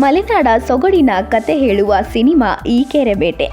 ಮಲೆನಾಡ ಸೊಗಡಿನ ಕತೆ ಹೇಳುವ ಸಿನಿಮಾ ಈ ಕೆರೆ ಬೇಟೆ.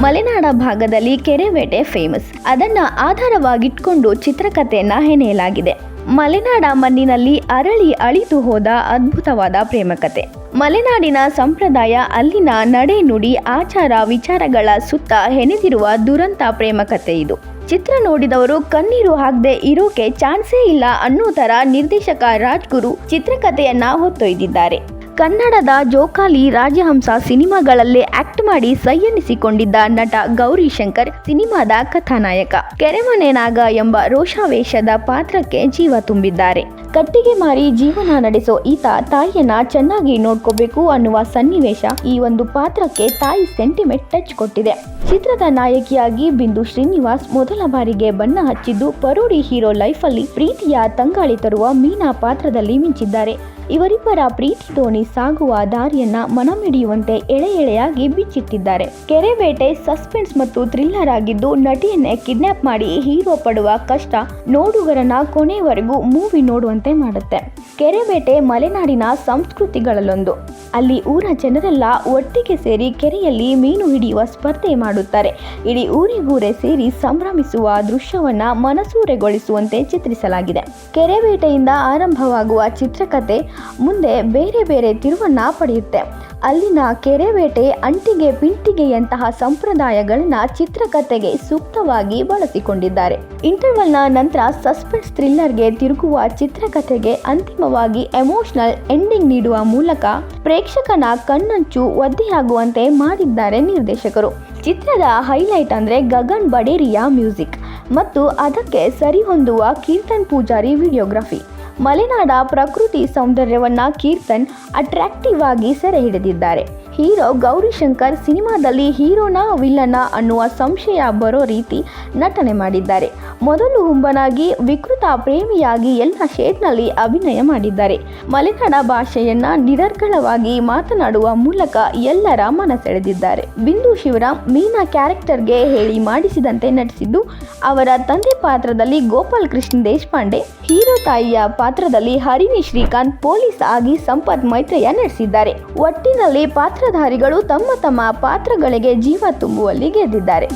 ಮಲೆನಾಡ ಭಾಗದಲ್ಲಿ ಕೆರೆಬೇಟೆ ಫೇಮಸ್. ಅದನ್ನ ಆಧಾರವಾಗಿಟ್ಕೊಂಡು ಚಿತ್ರಕಥೆಯನ್ನ ಹೆಣೆಯಲಾಗಿದೆ. ಮಲೆನಾಡ ಮಣ್ಣಿನಲ್ಲಿ ಅರಳಿ ಅಳಿದು ಹೋದ ಅದ್ಭುತವಾದ ಪ್ರೇಮಕತೆ ಮಲೆನಾಡಿನ ಸಂಪ್ರದಾಯ ಅಲ್ಲಿನ ನಡೆ ನುಡಿ ಆಚಾರ ವಿಚಾರಗಳ ಸುತ್ತ ಹೆಣೆದಿರುವ ದುರಂತ ಪ್ರೇಮಕತೆ ಇದು. ಚಿತ್ರ ನೋಡಿದವರು ಕಣ್ಣೀರು ಹಾಕದೆ ಇರೋಕೆ ಚಾನ್ಸೇ ಇಲ್ಲ ಅನ್ನೋ ತರ ನಿರ್ದೇಶಕ ರಾಜ್ಗುರು ಚಿತ್ರಕಥೆಯನ್ನ ಹೊತ್ತೊಯ್ದಿದ್ದಾರೆ. ಕನ್ನಡದ ಜೋಕಾಲಿ ರಾಜಹಂಸ ಸಿನಿಮಾಗಳಲ್ಲೇ ಆಕ್ಟ್ ಮಾಡಿ ಸೈ ಎನ್ನಿಸಿಕೊಂಡಿದ್ದ ನಟ ಗೌರಿ ಶಂಕರ್ ಸಿನಿಮಾದ ಕಥಾನಾಯಕ. ಕೆರೆಮನೆ ನಾಗ ಎಂಬ ರೋಷಾವೇಶದ ಪಾತ್ರಕ್ಕೆ ಜೀವ ತುಂಬಿದ್ದಾರೆ. ಕಟ್ಟಿಗೆ ಮಾರಿ ಜೀವನ ನಡೆಸೋ ಈತ ತಾಯಿಯನ್ನ ಚೆನ್ನಾಗಿ ನೋಡ್ಕೋಬೇಕು ಅನ್ನುವ ಸನ್ನಿವೇಶ ಈ ಒಂದು ಪಾತ್ರಕ್ಕೆ ತಾಯಿ ಸೆಂಟಿಮೆಂಟ್ ಟಚ್ ಕೊಟ್ಟಿದೆ. ಚಿತ್ರದ ನಾಯಕಿಯಾಗಿ ಬಿಂದು ಶ್ರೀನಿವಾಸ್ ಮೊದಲ ಬಾರಿಗೆ ಬಣ್ಣ ಹಚ್ಚಿದ್ದು ಪರೋಡಿ ಹೀರೋ ಲೈಫಲ್ಲಿ ಪ್ರೀತಿಯ ತಂಗಾಳಿ ತರುವ ಮೀನಾ ಪಾತ್ರದಲ್ಲಿ ಮಿಂಚಿದ್ದಾರೆ. ಇವರಿಬ್ಬರ ಪ್ರೀತಿ ದೋಣಿ ಸಾಗುವ ದಾರಿಯನ್ನ ಮನಮಿಡಿಯುವಂತೆ ಎಳೆ ಎಳೆಯಾಗಿ ಬಿಚ್ಚಿಟ್ಟಿದ್ದಾರೆ. ಕೆರೆಬೇಟೆ ಸಸ್ಪೆನ್ಸ್ ಮತ್ತು ಥ್ರಿಲ್ಲರ್ ಆಗಿದ್ದು ನಟಿಯನ್ನೇ ಕಿಡ್ನಾಪ್ ಮಾಡಿ ಹೀರೋ ಪಡುವ ಕಷ್ಟ ನೋಡುಗರನ್ನ ಕೊನೆವರೆಗೂ ಮೂವಿ ನೋಡುವಂತೆ ಮಾಡುತ್ತೆ. ಕೆರೆಬೇಟೆ ಮಲೆನಾಡಿನ ಸಂಸ್ಕೃತಿಗಳಲ್ಲೊಂದು. ಅಲ್ಲಿ ಊರ ಜನರೆಲ್ಲ ಒಟ್ಟಿಗೆ ಸೇರಿ ಕೆರೆಯಲ್ಲಿ ಮೀನು ಹಿಡಿಯುವ ಸ್ಪರ್ಧೆ ಮಾಡುತ್ತಾರೆ. ಇಡೀ ಊರಿಗೂರೇ ಸೇರಿ ಸಂಭ್ರಮಿಸುವ ದೃಶ್ಯವನ್ನು ಮನಸೂರೆಗೊಳಿಸುವಂತೆ ಚಿತ್ರಿಸಲಾಗಿದೆ. ಕೆರೆ ಬೇಟೆಯಿಂದ ಆರಂಭವಾಗುವ ಚಿತ್ರಕಥೆ ಮುಂದೆ ಬೇರೆ ಬೇರೆ ತಿರುವನ್ನು ಪಡೆಯುತ್ತೆ. ಅಲ್ಲಿನ ಕೆರೆ ಬೇಟೆ ಅಂಟಿಗೆ ಪಿಂಟಿಗೆಯಂತಹ ಸಂಪ್ರದಾಯಗಳನ್ನು ಚಿತ್ರಕಥೆಗೆ ಸೂಕ್ತವಾಗಿ ಬಳಸಿಕೊಂಡಿದ್ದಾರೆ. ಇಂಟರ್ವಲ್ನ ನಂತರ ಸಸ್ಪೆನ್ಸ್ ಥ್ರಿಲ್ಲರ್ಗೆ ತಿರುಗುವ ಚಿತ್ರಕಥೆಗೆ ಅಂತಿಮವಾಗಿ ಎಮೋಷನಲ್ ಎಂಡಿಂಗ್ ನೀಡುವ ಮೂಲಕ ಪ್ರೇಕ್ಷಕನ ಕಣ್ಣಂಚು ಒದ್ದೆಯಾಗುವಂತೆ ಮಾಡಿದ್ದಾರೆ ನಿರ್ದೇಶಕರು. ಚಿತ್ರದ ಹೈಲೈಟ್ ಅಂದರೆ ಗಗನ್ ಬಡೇರಿಯಾ ಮ್ಯೂಸಿಕ್ ಮತ್ತು ಅದಕ್ಕೆ ಸರಿಹೊಂದುವ ಕೀರ್ತನ್ ಪೂಜಾರಿ ವಿಡಿಯೋಗ್ರಫಿ. ಮಲೆನಾಡ ಪ್ರಕೃತಿ ಸೌಂದರ್ಯವನ್ನು ಕೀರ್ತನ್ ಅಟ್ರಾಕ್ಟಿವ್ ಆಗಿ ಸೆರೆ ಹಿಡಿದಿದ್ದಾರೆ. ಹೀರೋ ಗೌರಿಶಂಕರ್ ಸಿನಿಮಾದಲ್ಲಿ ಹೀರೋನಾ ವಿಲ್ಲನ ಅನ್ನುವ ಸಂಶಯ ಬರೋ ರೀತಿ ನಟನೆ ಮಾಡಿದ್ದಾರೆ. ಮೊದಲು ಹುಂಬನಾಗಿ, ವಿಕೃತ ಪ್ರೇಮಿಯಾಗಿ ಎಲ್ಲ ಶೇಡ್ನಲ್ಲಿ ಅಭಿನಯ ಮಾಡಿದ್ದಾರೆ. ಮಲೆನಾಡ ಭಾಷೆಯನ್ನ ನಿರರ್ಗಳವಾಗಿ ಮಾತನಾಡುವ ಮೂಲಕ ಎಲ್ಲರ ಮನ ಸೆಳೆದಿದ್ದಾರೆ. ಬಿಂದು ಶಿವರಾಮ್ ಮೀನಾ ಕ್ಯಾರೆಕ್ಟರ್ಗೆ ಹೇಳಿ ಮಾಡಿಸಿದಂತೆ ನಟಿಸಿದ್ದು ಅವರ ತಂದೆ ಪಾತ್ರದಲ್ಲಿ ಗೋಪಾಲ್ ಕೃಷ್ಣ ದೇಶಪಾಂಡೆ, ಹೀರೋ ತಾಯಿಯ ಪಾತ್ರದಲ್ಲಿ ಹರಿಣಿ ಶ್ರೀಕಾಂತ್ ಪೊಲೀಸ್ ಆಗಿ ಸಂಪತ್ ಮೈತ್ರಿಯ ನಡೆಸಿದ್ದಾರೆ ಒಟ್ಟಿನಲ್ಲಿ ಪಾತ್ರಧಾರಿಗಳು ತಮ್ಮ ತಮ್ಮ ಪಾತ್ರಗಳಿಗೆ ಜೀವ ತುಂಬುವಲ್ಲಿ ಗೆದ್ದಿದ್ದಾರೆ.